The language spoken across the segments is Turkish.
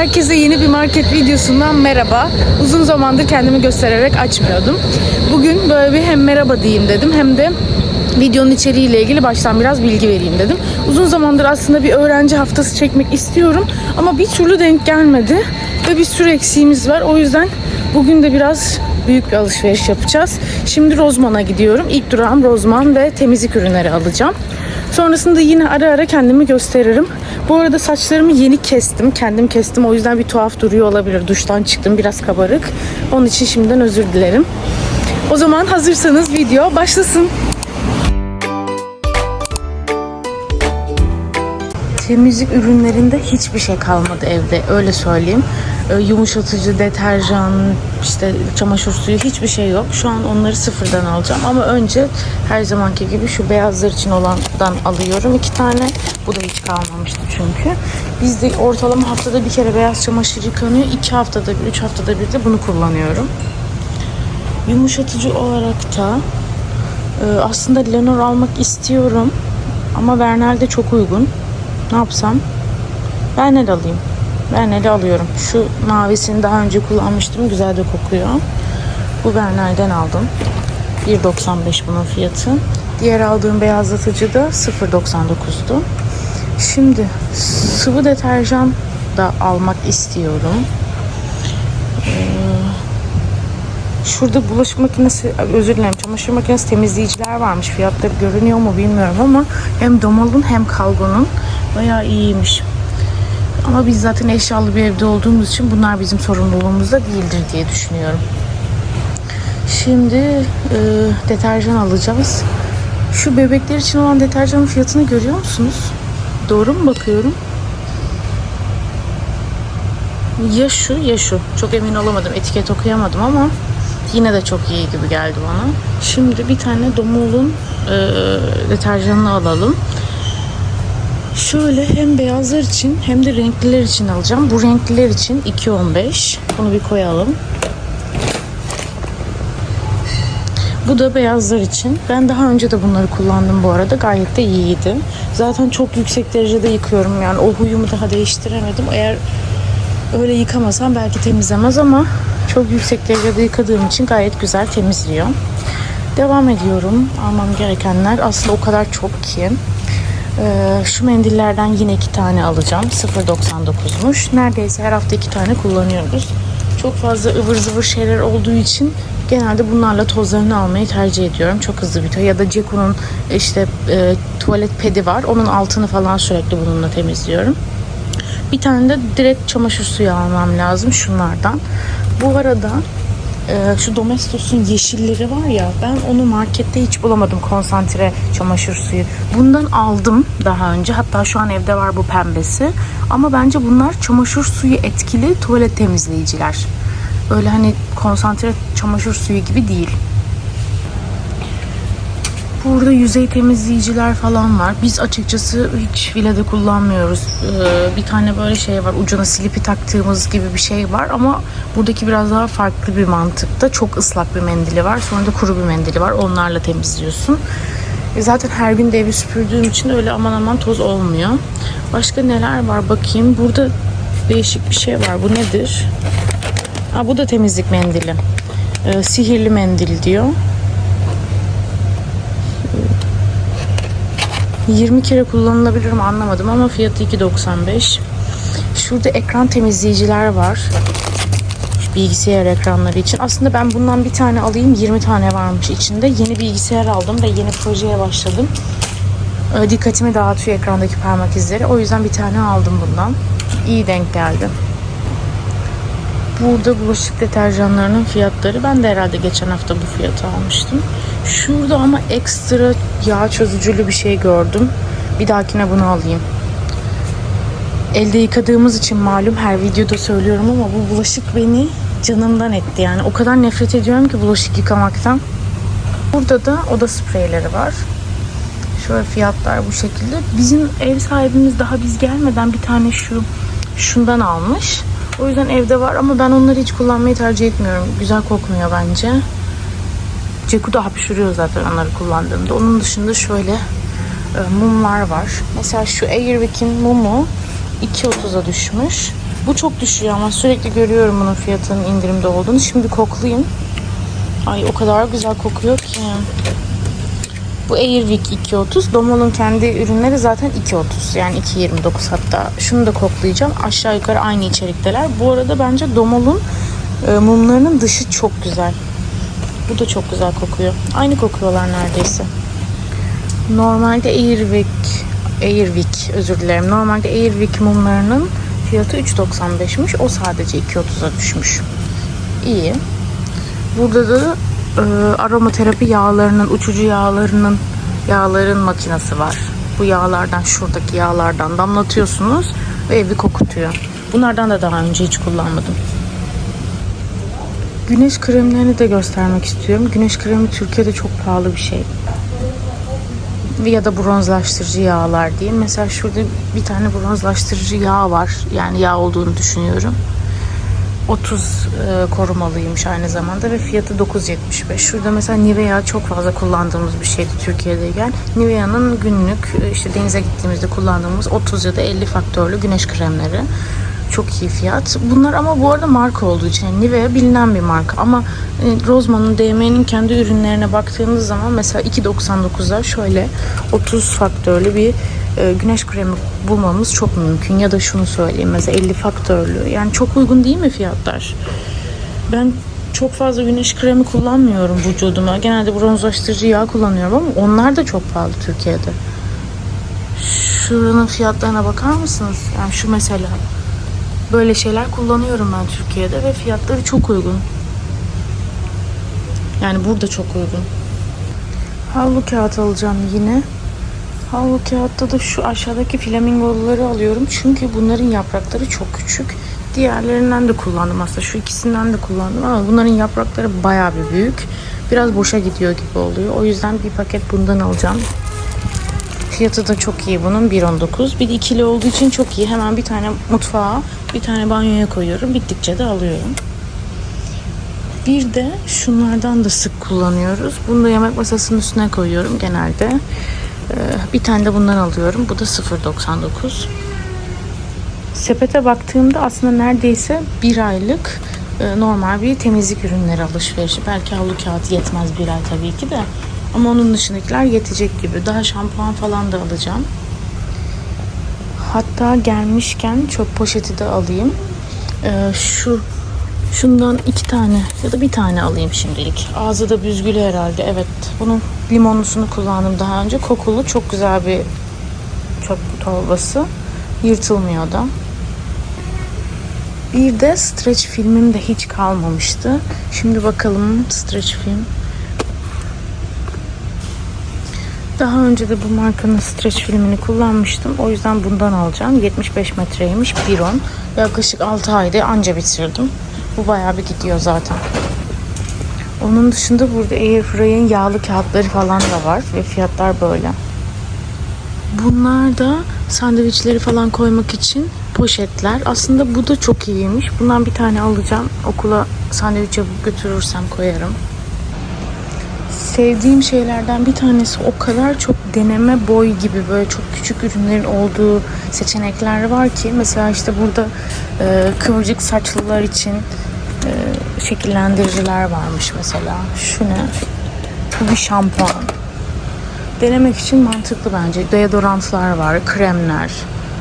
Herkese yeni bir market videosundan merhaba. Uzun zamandır kendimi göstererek açmıyordum. Bugün böyle bir hem merhaba diyeyim dedim hem de videonun içeriğiyle ilgili baştan biraz bilgi vereyim dedim. Uzun zamandır aslında bir öğrenci haftası çekmek istiyorum ama bir türlü denk gelmedi ve bir sürü eksiğimiz var. O yüzden bugün de biraz büyük bir alışveriş yapacağız. Şimdi Rozman'a gidiyorum. İlk durağım Rozman ve temizlik ürünleri alacağım. Sonrasında yine ara ara kendimi gösteririm. Bu arada saçlarımı yeni kestim. Kendim kestim. O yüzden bir tuhaf duruyor olabilir. Duştan çıktım. Biraz kabarık. Onun için şimdiden özür dilerim. O zaman hazırsanız video başlasın. Temizlik ürünlerinde hiçbir şey kalmadı evde. Öyle söyleyeyim. Ee, Yumuşatıcı, deterjan, işte çamaşır suyu hiçbir şey yok. Şu an onları sıfırdan alacağım. Ama önce her zamanki gibi şu beyazlar için olandan alıyorum. iki tane. Bu da hiç kalmamıştı çünkü. Bizde ortalama haftada bir kere beyaz çamaşır yıkanıyor. iki haftada bir, üç haftada bir de bunu kullanıyorum. Yumuşatıcı olarak da e, aslında Lenor almak istiyorum. Ama Vernel de çok uygun. Ne yapsam? Vernel alayım. Vernel'i alıyorum. Şu mavisini daha önce kullanmıştım. Güzel de kokuyor. Bu Vernel'den aldım. 1.95 bunun fiyatı. Diğer aldığım beyazlatıcı da 0.99'du. Şimdi sıvı deterjan da almak istiyorum. Şurada bulaşık makinesi, özür dilerim çamaşır makinesi temizleyiciler varmış. Fiyatları görünüyor mu bilmiyorum ama hem Domal'ın hem Kalgon'un bayağı iyiymiş. Ama biz zaten eşyalı bir evde olduğumuz için bunlar bizim sorumluluğumuzda değildir diye düşünüyorum. Şimdi e, deterjan alacağız. Şu bebekler için olan deterjanın fiyatını görüyor musunuz? Doğru mu bakıyorum? Ya şu ya şu. Çok emin olamadım. Etiket okuyamadım ama yine de çok iyi gibi geldi bana. Şimdi bir tane Domol'un e, deterjanını alalım. Şöyle hem beyazlar için hem de renkliler için alacağım. Bu renkliler için 2.15. Bunu bir koyalım. Bu da beyazlar için. Ben daha önce de bunları kullandım bu arada. Gayet de iyiydi. Zaten çok yüksek derecede yıkıyorum. Yani o huyumu daha değiştiremedim. Eğer öyle yıkamasam belki temizlemez ama çok yüksek derecede yıkadığım için gayet güzel temizliyor. Devam ediyorum. Almam gerekenler aslında o kadar çok ki. Ee, şu mendillerden yine iki tane alacağım. 0.99'muş. Neredeyse her hafta iki tane kullanıyoruz. Çok fazla ıvır zıvır şeyler olduğu için genelde bunlarla tozlarını almayı tercih ediyorum. Çok hızlı bitiyor. Ya da Ceku'nun işte e, tuvalet pedi var. Onun altını falan sürekli bununla temizliyorum. Bir tane de direkt çamaşır suyu almam lazım şunlardan. Bu arada e, şu Domestos'un yeşilleri var ya ben onu markette hiç bulamadım konsantre çamaşır suyu. Bundan aldım daha önce. Hatta şu an evde var bu pembesi. Ama bence bunlar çamaşır suyu etkili tuvalet temizleyiciler. Öyle hani konsantre çamaşır suyu gibi değil. Burada yüzey temizleyiciler falan var. Biz açıkçası hiç vilede kullanmıyoruz. Ee, bir tane böyle şey var. Ucuna silipi taktığımız gibi bir şey var ama buradaki biraz daha farklı bir mantıkta. Çok ıslak bir mendili var. Sonra da kuru bir mendili var. Onlarla temizliyorsun. E zaten her gün de evi süpürdüğüm için öyle aman aman toz olmuyor. Başka neler var bakayım. Burada değişik bir şey var. Bu nedir? Ha, bu da temizlik mendili. Ee, sihirli mendil diyor. 20 kere kullanılabilir mi anlamadım ama fiyatı 2.95. Şurada ekran temizleyiciler var. Şu bilgisayar ekranları için. Aslında ben bundan bir tane alayım. 20 tane varmış içinde. Yeni bilgisayar aldım ve yeni projeye başladım. Ee, Dikkatimi dağıtıyor ekrandaki parmak izleri. O yüzden bir tane aldım bundan. İyi denk geldi. Burada bulaşık deterjanlarının fiyatları. Ben de herhalde geçen hafta bu fiyatı almıştım. Şurada ama ekstra yağ çözücülü bir şey gördüm. Bir dahakine bunu alayım. Elde yıkadığımız için malum her videoda söylüyorum ama bu bulaşık beni canımdan etti. Yani o kadar nefret ediyorum ki bulaşık yıkamaktan. Burada da oda spreyleri var. Şöyle fiyatlar bu şekilde. Bizim ev sahibimiz daha biz gelmeden bir tane şu şundan almış. O yüzden evde var ama ben onları hiç kullanmayı tercih etmiyorum. Güzel kokmuyor bence. Ceku da hapşırıyor zaten onları kullandığımda. Onun dışında şöyle e, mumlar var. Mesela şu Airwick'in mumu 2.30'a düşmüş. Bu çok düşüyor ama sürekli görüyorum bunun fiyatının indirimde olduğunu. Şimdi koklayayım. Ay o kadar güzel kokuyor ki. Bu Airwick 2.30. Domol'un kendi ürünleri zaten 2.30. Yani 2.29 hatta. Şunu da koklayacağım. Aşağı yukarı aynı içerikteler. Bu arada bence Domol'un e, mumlarının dışı çok güzel. Bu da çok güzel kokuyor. Aynı kokuyorlar neredeyse. Normalde Airwick Airwick özür dilerim. Normalde Airwick mumlarının fiyatı 3.95'miş. O sadece 2.30'a düşmüş. İyi. Burada da e, aromaterapi yağlarının, uçucu yağlarının yağların makinesi var. Bu yağlardan, şuradaki yağlardan damlatıyorsunuz ve evi kokutuyor. Bunlardan da daha önce hiç kullanmadım. Güneş kremlerini de göstermek istiyorum. Güneş kremi Türkiye'de çok pahalı bir şey. Ya da bronzlaştırıcı yağlar diyeyim. Mesela şurada bir tane bronzlaştırıcı yağ var. Yani yağ olduğunu düşünüyorum. 30 e, korumalıymış aynı zamanda ve fiyatı 9.75. Şurada mesela Nivea çok fazla kullandığımız bir şeydi Türkiye'deyken. Nivea'nın günlük e, işte denize gittiğimizde kullandığımız 30 ya da 50 faktörlü güneş kremleri. Çok iyi fiyat. Bunlar ama bu arada marka olduğu için Nivea bilinen bir marka ama e, Roseman'ın DM'nin kendi ürünlerine baktığınız zaman mesela 2.99'a şöyle 30 faktörlü bir e, güneş kremi bulmamız çok mümkün. Ya da şunu söyleyeyim mesela 50 faktörlü. Yani çok uygun değil mi fiyatlar? Ben çok fazla güneş kremi kullanmıyorum vücuduma. Genelde bronzlaştırıcı yağ kullanıyorum ama onlar da çok pahalı Türkiye'de. Şuranın fiyatlarına bakar mısınız? Yani şu mesela. Böyle şeyler kullanıyorum ben Türkiye'de ve fiyatları çok uygun. Yani burada çok uygun. Havlu kağıt alacağım yine. Havlu kağıtta da şu aşağıdaki flamingoları alıyorum. Çünkü bunların yaprakları çok küçük. Diğerlerinden de kullandım aslında. Şu ikisinden de kullandım ama bunların yaprakları bayağı bir büyük. Biraz boşa gidiyor gibi oluyor. O yüzden bir paket bundan alacağım. Fiyatı da çok iyi bunun 1.19. Bir de ikili olduğu için çok iyi. Hemen bir tane mutfağa, bir tane banyoya koyuyorum. Bittikçe de alıyorum. Bir de şunlardan da sık kullanıyoruz. Bunu da yemek masasının üstüne koyuyorum genelde. Ee, Bir tane de bundan alıyorum. Bu da 0.99. Sepete baktığımda aslında neredeyse bir aylık e, normal bir temizlik ürünleri alışverişi. Belki havlu kağıt yetmez bir ay tabii ki de. Ama onun dışındakiler yetecek gibi. Daha şampuan falan da alacağım. Hatta gelmişken çöp poşeti de alayım. Ee, şu şundan iki tane ya da bir tane alayım şimdilik. Ağzı da büzgülü herhalde. Evet. Bunun limonlusunu kullandım daha önce. Kokulu çok güzel bir çöp torbası. Yırtılmıyor da. Bir de stretch filmim de hiç kalmamıştı. Şimdi bakalım stretch film. Daha önce de bu markanın stretch filmini kullanmıştım. O yüzden bundan alacağım. 75 metreymiş. 1.10. Yaklaşık 6 ayda anca bitirdim. Bu bayağı bir gidiyor zaten. Onun dışında burada Airfryer'in yağlı kağıtları falan da var. Ve fiyatlar böyle. Bunlar da sandviçleri falan koymak için poşetler. Aslında bu da çok iyiymiş. Bundan bir tane alacağım. Okula sandviç yapıp götürürsem koyarım. Sevdiğim şeylerden bir tanesi o kadar çok deneme boy gibi böyle çok küçük ürünlerin olduğu seçenekler var ki mesela işte burada e, kıvırcık saçlılar için şekillendiriciler varmış mesela. Şu? Bu bir şampuan. Denemek için mantıklı bence. Deodorantlar var, kremler.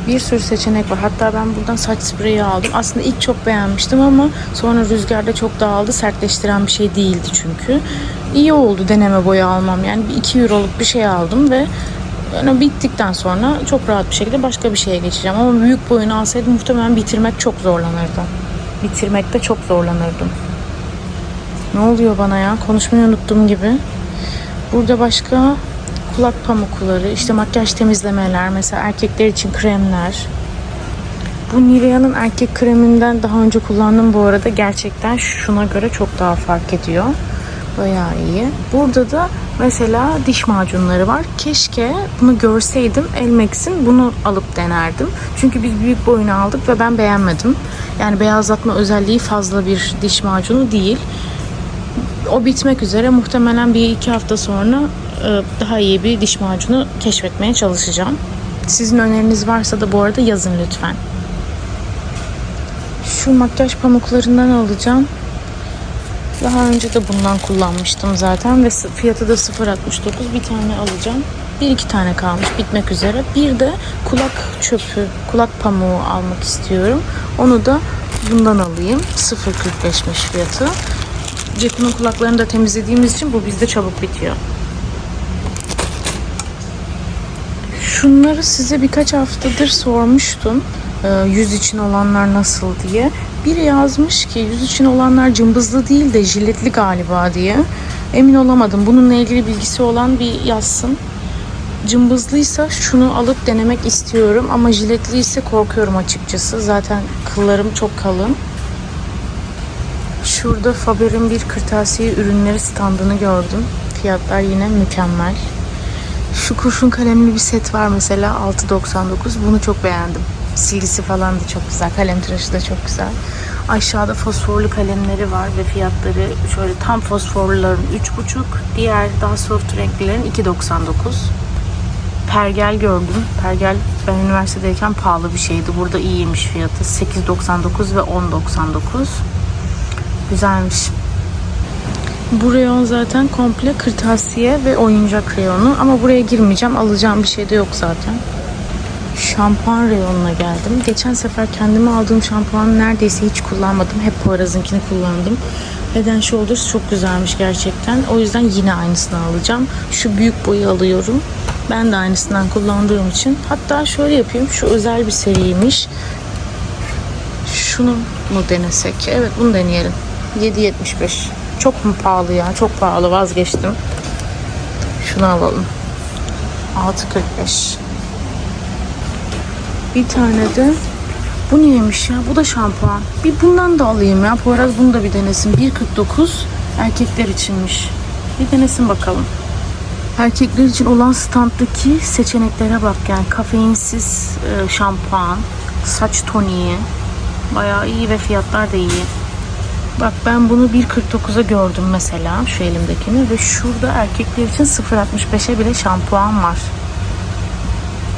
Bir sürü seçenek var. Hatta ben buradan saç spreyi aldım. Aslında ilk çok beğenmiştim ama sonra rüzgarda çok dağıldı. Sertleştiren bir şey değildi çünkü. İyi oldu deneme boyu almam. Yani bir 2 euroluk bir şey aldım ve yani bittikten sonra çok rahat bir şekilde başka bir şeye geçeceğim. Ama büyük boyunu alsaydım muhtemelen bitirmek çok zorlanırdı. Bitirmekte çok zorlanırdım. Ne oluyor bana ya? Konuşmayı unuttum gibi. Burada başka kulak pamukları, işte makyaj temizlemeler, mesela erkekler için kremler. Bu Nivea'nın erkek kreminden daha önce kullandım bu arada. Gerçekten şuna göre çok daha fark ediyor. Bayağı iyi. Burada da mesela diş macunları var. Keşke bunu görseydim Elmex'in bunu alıp denerdim. Çünkü biz büyük boyunu aldık ve ben beğenmedim. Yani beyazlatma özelliği fazla bir diş macunu değil o bitmek üzere muhtemelen bir iki hafta sonra e, daha iyi bir diş macunu keşfetmeye çalışacağım. Sizin öneriniz varsa da bu arada yazın lütfen. Şu makyaj pamuklarından alacağım. Daha önce de bundan kullanmıştım zaten ve fiyatı da 0.69 bir tane alacağım. Bir iki tane kalmış bitmek üzere. Bir de kulak çöpü, kulak pamuğu almak istiyorum. Onu da bundan alayım. 0.45'miş fiyatı. Cekun'un kulaklarını da temizlediğimiz için bu bizde çabuk bitiyor. Şunları size birkaç haftadır sormuştum. Ee, yüz için olanlar nasıl diye. Biri yazmış ki yüz için olanlar cımbızlı değil de jiletli galiba diye. Emin olamadım. Bununla ilgili bilgisi olan bir yazsın. Cımbızlıysa şunu alıp denemek istiyorum ama jiletliyse korkuyorum açıkçası. Zaten kıllarım çok kalın. Şurada Faber'in bir kırtasiye ürünleri standını gördüm. Fiyatlar yine mükemmel. Şu kurşun kalemli bir set var mesela 6.99. Bunu çok beğendim. Silgisi falan da çok güzel. Kalem tıraşı da çok güzel. Aşağıda fosforlu kalemleri var ve fiyatları şöyle tam fosforluların 3.5. Diğer daha soft renklilerin 2.99. Pergel gördüm. Pergel ben üniversitedeyken pahalı bir şeydi. Burada iyiymiş fiyatı. 8.99 ve 10.99. Güzelmiş. Bu reyon zaten komple kırtasiye ve oyuncak reyonu. Ama buraya girmeyeceğim. Alacağım bir şey de yok zaten. Şampuan reyonuna geldim. Geçen sefer kendime aldığım şampuanı neredeyse hiç kullanmadım. Hep Poyraz'ınkini kullandım. Head and Shoulders çok güzelmiş gerçekten. O yüzden yine aynısını alacağım. Şu büyük boyu alıyorum. Ben de aynısından kullandığım için. Hatta şöyle yapayım. Şu özel bir seriymiş. Şunu mu denesek? Evet bunu deneyelim. 7.75. Çok mu pahalı ya? Çok pahalı vazgeçtim. Şunu alalım. 6.45. Bir tane de bu neymiş ya? Bu da şampuan. Bir bundan da alayım ya. Poyraz bunu da bir denesin. 1.49 erkekler içinmiş. Bir denesin bakalım. Erkekler için olan standdaki seçeneklere bak yani kafeinsiz e, şampuan, saç toniği bayağı iyi ve fiyatlar da iyi. Bak ben bunu 1.49'a gördüm mesela şu elimdekini ve şurada erkekler için 0.65'e bile şampuan var.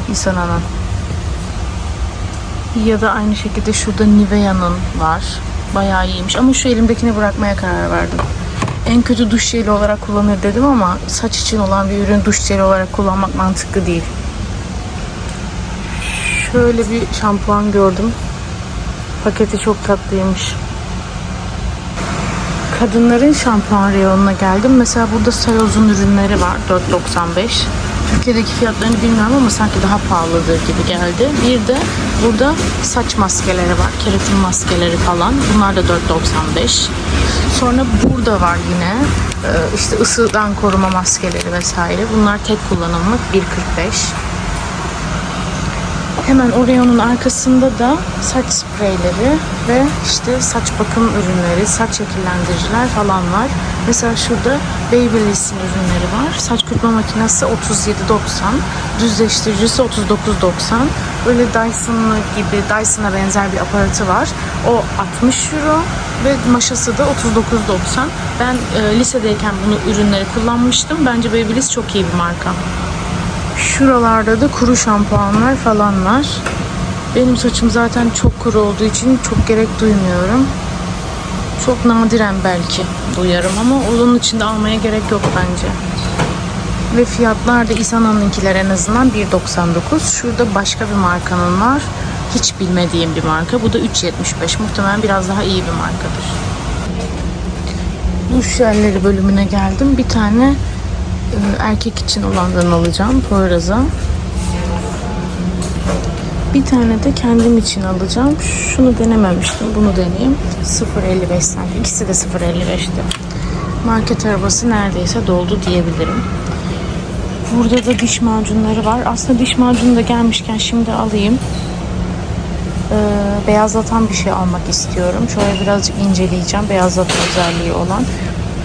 İnsananın. Ya da aynı şekilde şurada Nivea'nın var. Bayağı iyiymiş ama şu elimdekini bırakmaya karar verdim. En kötü duş jeli olarak kullanır dedim ama saç için olan bir ürün duş jeli olarak kullanmak mantıklı değil. Şöyle bir şampuan gördüm. Paketi çok tatlıymış. Kadınların şampuan reyonuna geldim. Mesela burada Sayoz'un ürünleri var. 4.95. Türkiye'deki fiyatlarını bilmiyorum ama sanki daha pahalıdır gibi geldi. Bir de burada saç maskeleri var. Keratin maskeleri falan. Bunlar da 4.95. Sonra burada var yine e, işte ısıdan koruma maskeleri vesaire. Bunlar tek kullanımlık 1.45. Hemen o reyonun arkasında da saç spreyleri ve işte saç bakım ürünleri, saç şekillendiriciler falan var. Mesela şurada Babyliss'in ürünleri var. Saç kurutma makinesi 37.90, düzleştiricisi 39.90. Böyle Dyson'lı gibi Dyson'a benzer bir aparatı var. O 60 euro ve maşası da 39.90. Ben e, lisedeyken bunu ürünleri kullanmıştım. Bence Babyliss çok iyi bir marka. Şuralarda da kuru şampuanlar falan var. Benim saçım zaten çok kuru olduğu için çok gerek duymuyorum. Çok nadiren belki duyarım ama onun için de almaya gerek yok bence. Ve fiyatlar da İsana'nınkiler en azından 1.99. Şurada başka bir markanın var. Hiç bilmediğim bir marka. Bu da 3.75. Muhtemelen biraz daha iyi bir markadır. Duş jelleri bölümüne geldim. Bir tane erkek için olandan alacağım Poyraz'a. Bir tane de kendim için alacağım. Şunu denememiştim. Bunu deneyeyim. 0.55 sanki. İkisi de 0.55'ti. Market arabası neredeyse doldu diyebilirim. Burada da diş macunları var. Aslında diş macunu da gelmişken şimdi alayım. Ee, beyazlatan bir şey almak istiyorum. Şöyle birazcık inceleyeceğim. Beyazlatma özelliği olan.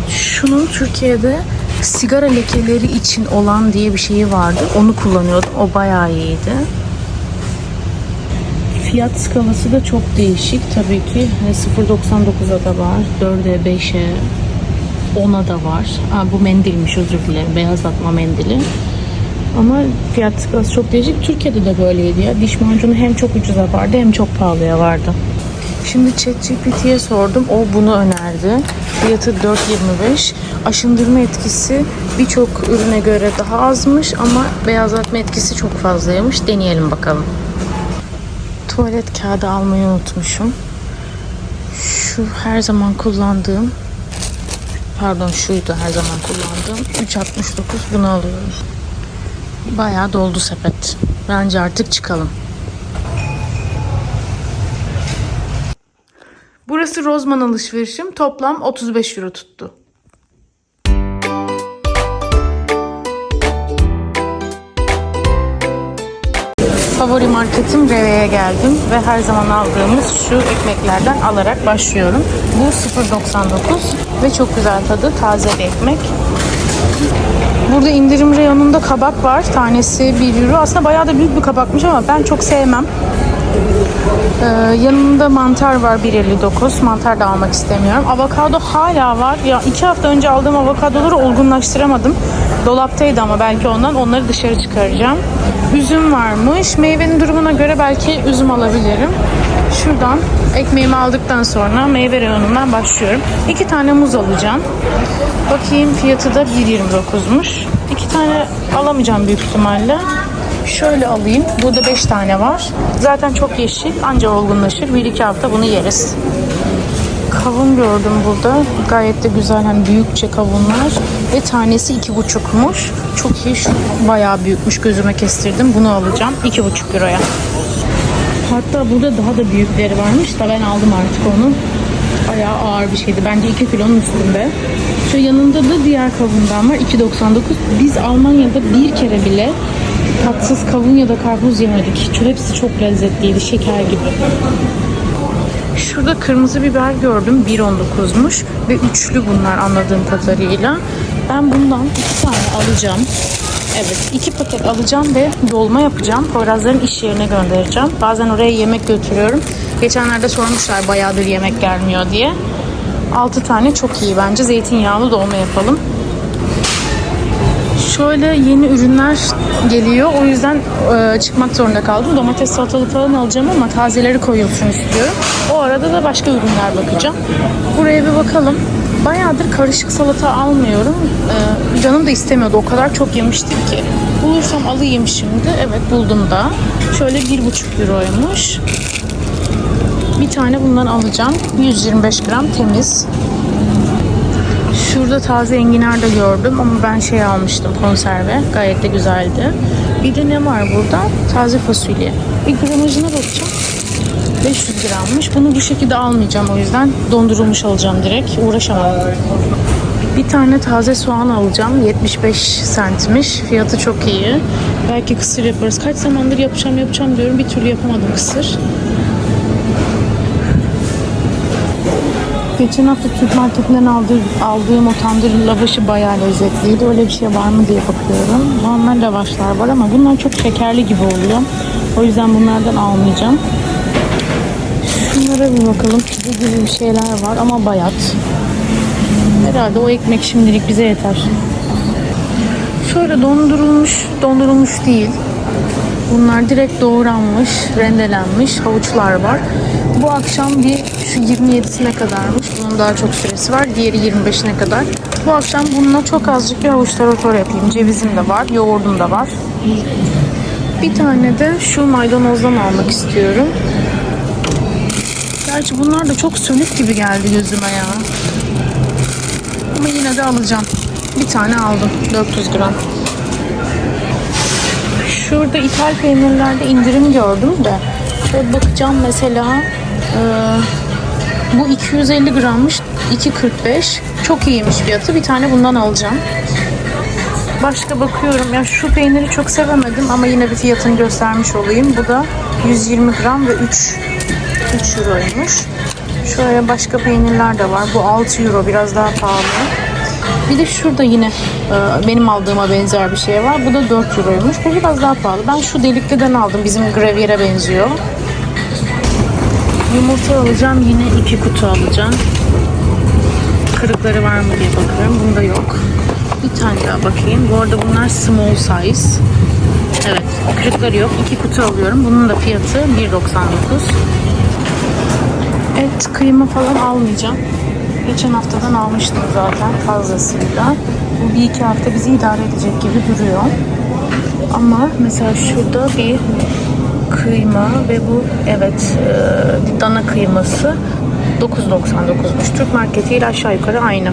Şunun Türkiye'de sigara lekeleri için olan diye bir şeyi vardı. Onu kullanıyordum. O bayağı iyiydi. Fiyat skalası da çok değişik. Tabii ki Hani 0.99'a da var. 4'e, 5'e, 10'a da var. Aa, bu mendilmiş özür dilerim. Beyazlatma mendili. Ama fiyat skalası çok değişik. Türkiye'de de böyleydi ya. Diş macunu hem çok ucuza vardı hem çok pahalıya vardı. Şimdi ChatGPT'ye sordum. O bunu önerdi. Fiyatı 4.25. Aşındırma etkisi birçok ürüne göre daha azmış ama beyazlatma etkisi çok fazlaymış. Deneyelim bakalım. Tuvalet kağıdı almayı unutmuşum. Şu her zaman kullandığım pardon şuydu her zaman kullandığım 3.69 bunu alıyorum. Bayağı doldu sepet. Bence artık çıkalım. Burası Rozman alışverişim. Toplam 35 euro tuttu. Favori marketim Reve'ye geldim ve her zaman aldığımız şu ekmeklerden alarak başlıyorum. Bu 0.99 ve çok güzel tadı. Taze bir ekmek. Burada indirim reyonunda kabak var. Tanesi 1 euro. Aslında bayağı da büyük bir kabakmış ama ben çok sevmem. Ee, yanında mantar var 1.59. Mantar da almak istemiyorum. Avokado hala var. Ya iki hafta önce aldığım avokadoları olgunlaştıramadım. Dolaptaydı ama belki ondan onları dışarı çıkaracağım. Üzüm varmış. Meyvenin durumuna göre belki üzüm alabilirim. Şuradan ekmeğimi aldıktan sonra meyve reyonundan başlıyorum. İki tane muz alacağım. Bakayım fiyatı da 1.29'muş. İki tane alamayacağım büyük ihtimalle. Şöyle alayım. Burada 5 tane var. Zaten çok yeşil. Anca olgunlaşır. 1-2 hafta bunu yeriz. Kavun gördüm burada. Gayet de güzel. Hani büyükçe kavunlar. Ve tanesi 2,5'muş. Çok iyi. Şu bayağı büyükmüş. Gözüme kestirdim. Bunu alacağım. 2,5 euroya. Hatta burada daha da büyükleri varmış da ben aldım artık onu. Bayağı ağır bir şeydi. Bence 2 kilonun üstünde. Şu yanında da diğer kavundan var. 2.99. Biz Almanya'da bir kere bile tatsız kavun ya da karpuz yemedik. Şu hepsi çok lezzetliydi. Şeker gibi. Şurada kırmızı biber gördüm. 1.19'muş. Ve üçlü bunlar anladığım kadarıyla. Ben bundan iki tane alacağım. Evet iki paket alacağım ve dolma yapacağım. Poyrazların iş yerine göndereceğim. Bazen oraya yemek götürüyorum. Geçenlerde sormuşlar bayağıdır yemek gelmiyor diye. 6 tane çok iyi bence. Zeytinyağlı dolma yapalım. Şöyle yeni ürünler geliyor. O yüzden e, çıkmak zorunda kaldım. Domates, salatalık falan alacağım ama tazeleri koyulsun istiyorum. O arada da başka ürünler bakacağım. Buraya bir bakalım. Bayağıdır karışık salata almıyorum. E, canım da istemiyordu. O kadar çok yemiştim ki. Bulursam alayım şimdi. Evet buldum da. Şöyle 1,5 euroymuş. Bir tane bundan alacağım. 125 gram temiz. Şurada taze enginar da gördüm ama ben şey almıştım konserve. Gayet de güzeldi. Bir de ne var burada? Taze fasulye. Bir gramajına bakacağım. 500 grammış. Bunu bu şekilde almayacağım o yüzden dondurulmuş alacağım direkt. Uğraşamam. Bir tane taze soğan alacağım. 75 centmiş. Fiyatı çok iyi. Belki kısır yaparız. Kaç zamandır yapacağım yapacağım diyorum. Bir türlü yapamadım kısır. Geçen hafta Türk marketinden aldığım, aldığım o tandır lavaşı bayağı lezzetliydi. Öyle bir şey var mı diye bakıyorum. Normal lavaşlar var ama bunlar çok şekerli gibi oluyor. O yüzden bunlardan almayacağım. Şunlara bir bakalım. Pide gibi bir şeyler var ama bayat. Herhalde o ekmek şimdilik bize yeter. Şöyle dondurulmuş, dondurulmuş değil. Bunlar direkt doğranmış, rendelenmiş havuçlar var. Bu akşam bir şu 27'sine kadarmış. Bunun daha çok süresi var. Diğeri 25'ine kadar. Bu akşam bununla çok azıcık bir havuç tarator yapayım. Cevizim de var, yoğurdum da var. Bir tane de şu maydanozdan almak istiyorum. Gerçi bunlar da çok sönük gibi geldi gözüme ya. Ama yine de alacağım. Bir tane aldım. 400 gram. Şurada ithal peynirlerde indirim gördüm de. Şöyle bakacağım mesela. E, bu 250 grammış. 2.45. Çok iyiymiş fiyatı. Bir tane bundan alacağım. Başka bakıyorum. Ya şu peyniri çok sevemedim ama yine bir fiyatını göstermiş olayım. Bu da 120 gram ve 3 3 euroymuş. Şöyle başka peynirler de var. Bu 6 euro biraz daha pahalı. Bir de şurada yine e, benim aldığıma benzer bir şey var. Bu da 4 euroymuş. Bu biraz daha pahalı. Ben şu delikliden aldım. Bizim Gravier'e benziyor. Yumurta alacağım. Yine iki kutu alacağım. Kırıkları var mı diye bakıyorum. Bunda yok. Bir tane daha bakayım. Bu arada bunlar small size. Evet. Kırıkları yok. İki kutu alıyorum. Bunun da fiyatı 1.99. Et, kıyma falan almayacağım. Geçen haftadan almıştım zaten fazlasıyla. Bu bir iki hafta bizi idare edecek gibi duruyor. Ama mesela şurada bir kıyma ve bu evet e, dana kıyması 9.99'muş. Türk marketiyle aşağı yukarı aynı.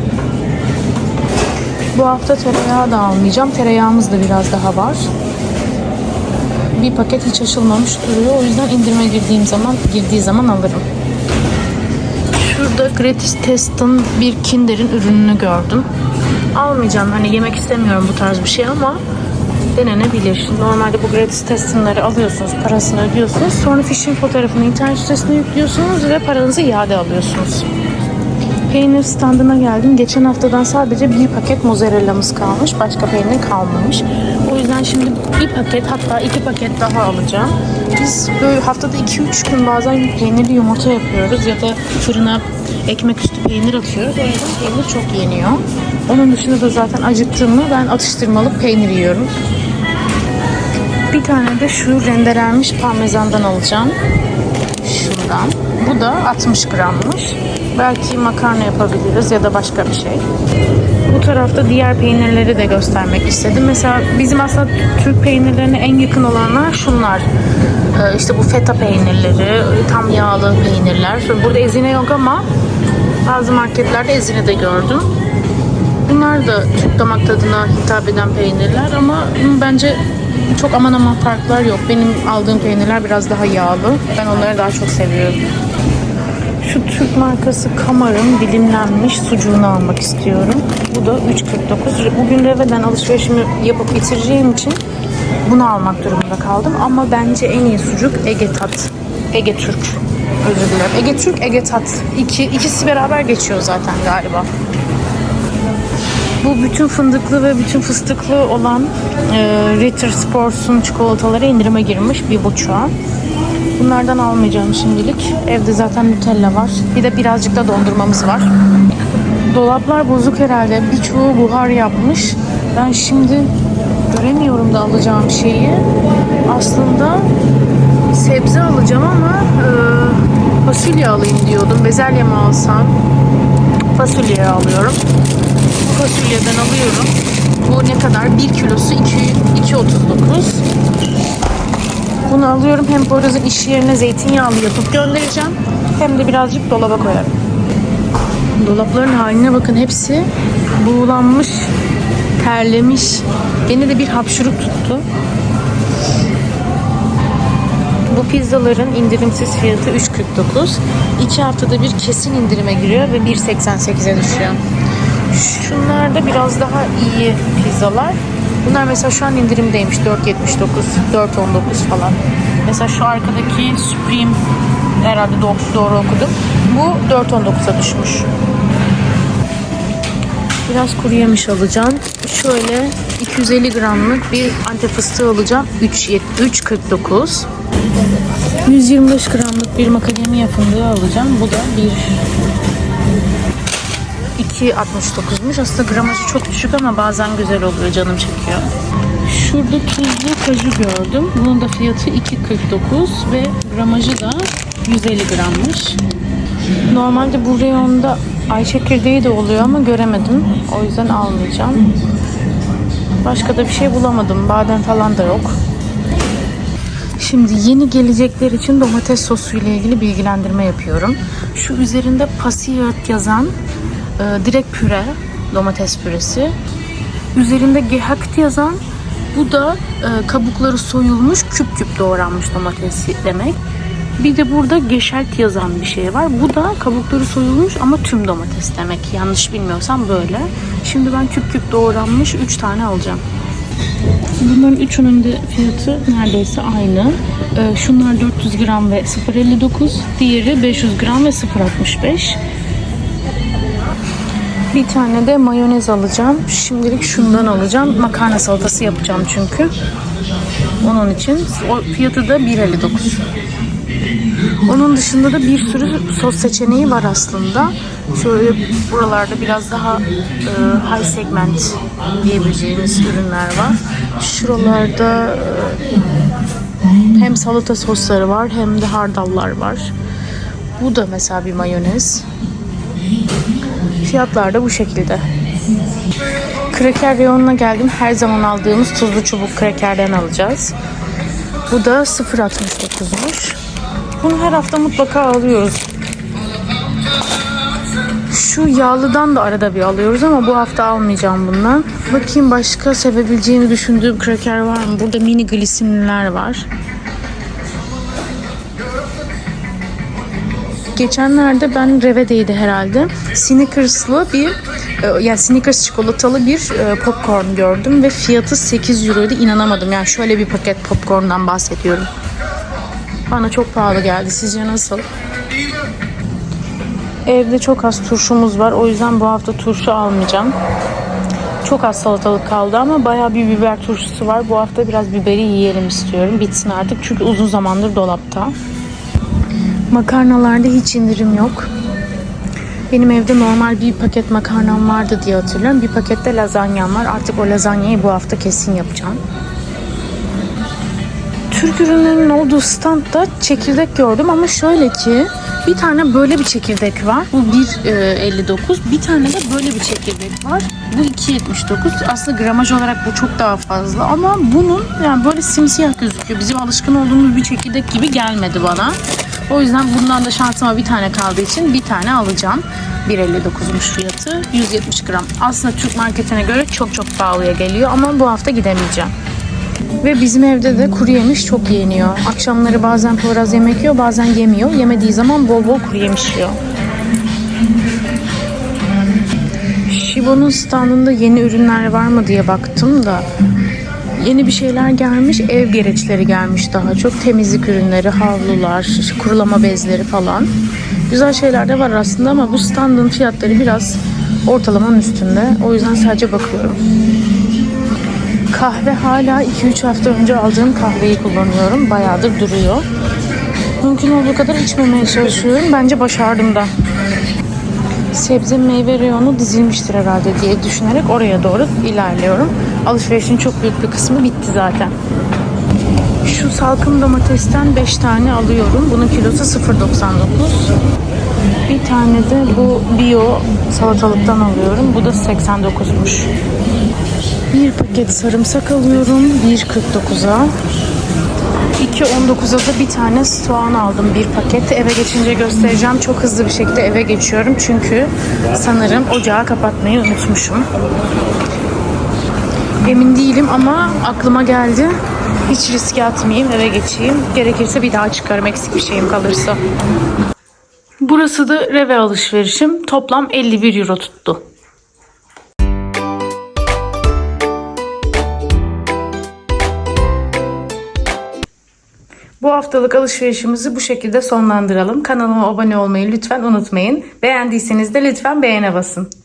Bu hafta tereyağı da almayacağım. Tereyağımız da biraz daha var. Bir paket hiç açılmamış duruyor. O yüzden indirime girdiğim zaman girdiği zaman alırım. Şurada Gratis Test'ın bir Kinder'in ürününü gördüm. Almayacağım. Hani yemek istemiyorum bu tarz bir şey ama denenebilir. Normalde bu gratis testimleri alıyorsunuz, parasını ödüyorsunuz. Sonra fişin fotoğrafını internet sitesine yüklüyorsunuz ve paranızı iade alıyorsunuz. Peynir standına geldim. Geçen haftadan sadece bir paket mozzarella'mız kalmış. Başka peynir kalmamış. O yüzden şimdi bir paket hatta iki paket daha alacağım. Biz böyle haftada 2-3 gün bazen peynirli yumurta yapıyoruz ya da fırına ekmek üstü peynir atıyoruz. O yüzden peynir çok yeniyor. Onun dışında da zaten acıktığımı ben atıştırmalık peynir yiyorum. Bir tane de şu rendelenmiş parmesandan alacağım. Şuradan. Bu da 60 grammış. Belki makarna yapabiliriz ya da başka bir şey. Bu tarafta diğer peynirleri de göstermek istedim. Mesela bizim aslında Türk peynirlerine en yakın olanlar şunlar. Ee, işte bu feta peynirleri, tam yağlı peynirler. Burada ezine yok ama bazı marketlerde ezine de gördüm. Bunlar da Türk damak tadına hitap eden peynirler ama bence çok aman aman farklar yok. Benim aldığım peynirler biraz daha yağlı. Ben onları daha çok seviyorum. Şu Türk markası Kamar'ın dilimlenmiş sucuğunu almak istiyorum. Bu da 3.49. Bugün Reve'den alışverişimi yapıp bitireceğim için bunu almak durumunda kaldım. Ama bence en iyi sucuk Ege Tat. Ege Türk. Özür dilerim. Ege Türk, Ege Tat. İki, ikisi beraber geçiyor zaten galiba. Bu bütün fındıklı ve bütün fıstıklı olan e, Ritter Sports'un çikolataları indirime girmiş bir buçuğa. Bunlardan almayacağım şimdilik. Evde zaten Nutella var. Bir de birazcık da dondurmamız var. Dolaplar bozuk herhalde. Birçoğu buhar yapmış. Ben şimdi göremiyorum da alacağım şeyi. Aslında sebze alacağım ama e, fasulye alayım diyordum. Bezelye mi alsam? Fasulye alıyorum. Fasulyeden alıyorum. Bu ne kadar? 1 kilosu 2 2.39. Bunu alıyorum. Hem Poyraz'ın iş yerine zeytinyağlı yapıp göndereceğim. Hem de birazcık dolaba koyarım. Dolapların haline bakın. Hepsi buğulanmış, terlemiş. Gene de bir hapşuruk tuttu. Bu pizzaların indirimsiz fiyatı 3.49. 2 haftada bir kesin indirime giriyor ve 1.88'e düşüyor. Şunlar da biraz daha iyi pizzalar. Bunlar mesela şu an indirimdeymiş 4.79, 4.19 falan. Mesela şu arkadaki Supreme herhalde doğru, okudum. Bu 4.19'a düşmüş. Biraz kuru yemiş alacağım. Şöyle 250 gramlık bir antep fıstığı alacağım. 3.49. 125 gramlık bir makademya fındığı alacağım. Bu da bir 2.69'muş. Aslında gramajı çok düşük ama bazen güzel oluyor. Canım çekiyor. Şurada tuzlu kaju gördüm. Bunun da fiyatı 2.49 ve gramajı da 150 grammış. Normalde bu reyonda ay çekirdeği de oluyor ama göremedim. O yüzden almayacağım. Başka da bir şey bulamadım. Badem falan da yok. Şimdi yeni gelecekler için domates sosu ile ilgili bilgilendirme yapıyorum. Şu üzerinde pasiyat yazan e, direkt püre, domates püresi. Üzerinde gehakt yazan bu da e, kabukları soyulmuş küp küp doğranmış domates demek. Bir de burada geçert yazan bir şey var. Bu da kabukları soyulmuş ama tüm domates demek. Yanlış bilmiyorsam böyle. Şimdi ben küp küp doğranmış 3 tane alacağım. Bunların üçünün de fiyatı neredeyse aynı. Ee, şunlar 400 gram ve 0.59. Diğeri 500 gram ve 0.65. Bir tane de mayonez alacağım. Şimdilik şundan alacağım. Makarna salatası yapacağım çünkü. Onun için o fiyatı da 1.59. Onun dışında da bir sürü sos seçeneği var aslında. Şöyle buralarda biraz daha e, high segment diyebileceğimiz ürünler var. Şuralarda e, hem salata sosları var hem de hardallar var. Bu da mesela bir mayonez. Fiyatlar da bu şekilde. Kraker reyonuna geldim. Her zaman aldığımız tuzlu çubuk krakerden alacağız. Bu da 0.69'muş. Bunu her hafta mutlaka alıyoruz. Şu yağlıdan da arada bir alıyoruz ama bu hafta almayacağım bundan. Bakayım başka sevebileceğini düşündüğüm kraker var mı? Burada mini glisimliler var. Geçenlerde ben Reve'deydi herhalde. Snickers'lı bir e, yani Snickers çikolatalı bir e, popcorn gördüm ve fiyatı 8 euroydu. İnanamadım. Yani şöyle bir paket popcorndan bahsediyorum. Bana çok pahalı geldi. Sizce nasıl? Evde çok az turşumuz var. O yüzden bu hafta turşu almayacağım. Çok az salatalık kaldı ama bayağı bir biber turşusu var. Bu hafta biraz biberi yiyelim istiyorum. Bitsin artık çünkü uzun zamandır dolapta. Makarnalarda hiç indirim yok. Benim evde normal bir paket makarnam vardı diye hatırlıyorum. Bir pakette lazanyam var. Artık o lazanyayı bu hafta kesin yapacağım. Türk ürünlerinin olduğu standta çekirdek gördüm ama şöyle ki bir tane böyle bir çekirdek var. Bu 1.59. Bir tane de böyle bir çekirdek var. Bu 2.79. Aslında gramaj olarak bu çok daha fazla ama bunun yani böyle simsiyah gözüküyor. Bizim alışkın olduğumuz bir çekirdek gibi gelmedi bana. O yüzden bundan da şansıma bir tane kaldığı için bir tane alacağım. 1.59'muş fiyatı. 170 gram. Aslında Türk marketine göre çok çok pahalıya geliyor ama bu hafta gidemeyeceğim. Ve bizim evde de kuru yemiş çok yeniyor. Akşamları bazen Poyraz yemek yiyor, bazen yemiyor. Yemediği zaman bol bol kuru yemiş yiyor. Shibo'nun standında yeni ürünler var mı diye baktım da yeni bir şeyler gelmiş. Ev gereçleri gelmiş daha çok. Temizlik ürünleri, havlular, kurulama bezleri falan. Güzel şeyler de var aslında ama bu standın fiyatları biraz ortalamanın üstünde. O yüzden sadece bakıyorum. Kahve hala 2-3 hafta önce aldığım kahveyi kullanıyorum. Bayağıdır duruyor. Mümkün olduğu kadar içmemeye çalışıyorum. Bence başardım da. Sebze meyve reyonu dizilmiştir herhalde diye düşünerek oraya doğru ilerliyorum. Alışverişin çok büyük bir kısmı bitti zaten. Şu salkım domatesten 5 tane alıyorum. Bunun kilosu 0.99. Bir tane de bu bio salatalıktan alıyorum. Bu da 89'muş. Bir paket sarımsak alıyorum. 1.49'a. 2.19'a da bir tane soğan aldım bir paket. Eve geçince göstereceğim. Çok hızlı bir şekilde eve geçiyorum. Çünkü sanırım ocağı kapatmayı unutmuşum. Emin değilim ama aklıma geldi. Hiç riske atmayayım eve geçeyim. Gerekirse bir daha çıkarım eksik bir şeyim kalırsa. Burası da Reve alışverişim. Toplam 51 euro tuttu. Haftalık alışverişimizi bu şekilde sonlandıralım. Kanalıma abone olmayı lütfen unutmayın. Beğendiyseniz de lütfen beğene basın.